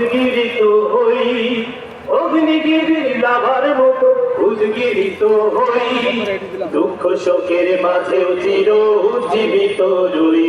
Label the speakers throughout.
Speaker 1: উদ্গিরিত হই অগ্নিগিরির লাভার মতো উদ্গিরিত হই দুঃখ শোকের মাঝেও চির উজ্জীবিত রই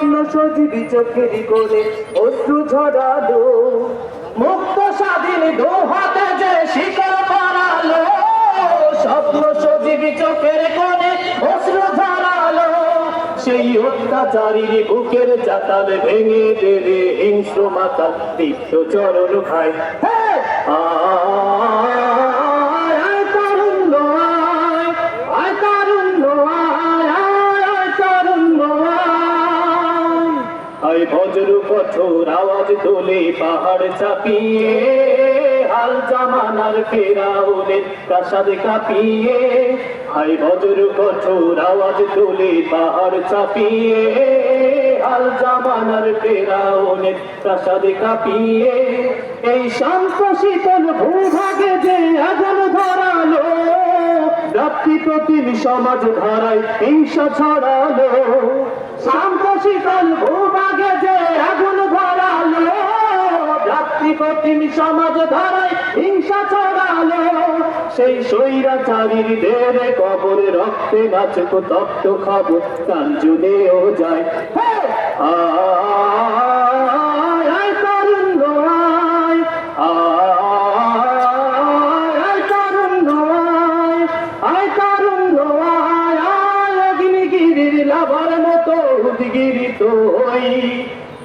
Speaker 1: স্বপ্ন সজীবী চোখের করে অশ্রু ঝরালো। মুক্ত স্বাধীন দু হাতে যে শিকল পরালো স্বপ্ন সজীবী চোখের করে অশ্রু ঝরালো। সেই অত্যাচারীর বুকের চাতাল ভেঙে দেবে হিংস্র মাতা দীপ্ত চরণ খায় হ্যাঁ! আয় বজ্র কঠোর আওয়াজ তোলে পাহাড় চাপিয়ে, হাল জামানার ফেরাউনের প্রাসাদ কাঁপিয়ে, আয় বজ্র কঠোর আওয়াজ তোলে পাহাড় চাপিয়ে, হাল জামানার ফেরাউনের প্রাসাদ কাঁপিয়ে। এই শান্ত শীতল ভূভাগে যে আগুন ধরালো, রাত্রি প্রতিম সমাজ ধারায় হিংসা ছড়ালো। শান্ত শীতল ভূভাগে প্রতিম সমাজ ধারায় হিংসা ছড়ালো। সেই স্বৈরাচারীর দেবে কবরে রক্তে নাচকো তপ্ত খাব কান জুড়েও যায়! আয় আয় তারুণ্য আয় আয় তারুণ্য আয় তারুণ্য আয় আয় অগ্নিগিরির লাভার মতো উদ্গিরিত হই।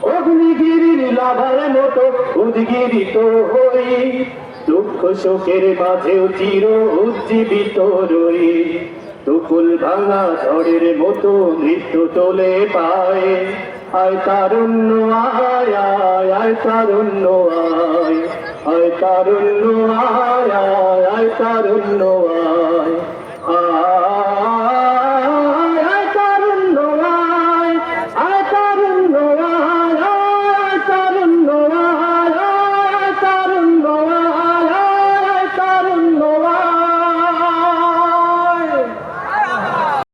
Speaker 1: অগ্নিগিরির লাভার মতো উদ্গিরিত হই। দুঃখ শোকের মাঝেও চির উজ্জীবিত রই। দুকুল ভাঙা ঝড়ের মতো নৃত্য তোলে পায়। আয় তারুণ্য আয় আয় তারুণ্য আয়। আয় তারুণ্য আয় আয় তারুণ্য আয়।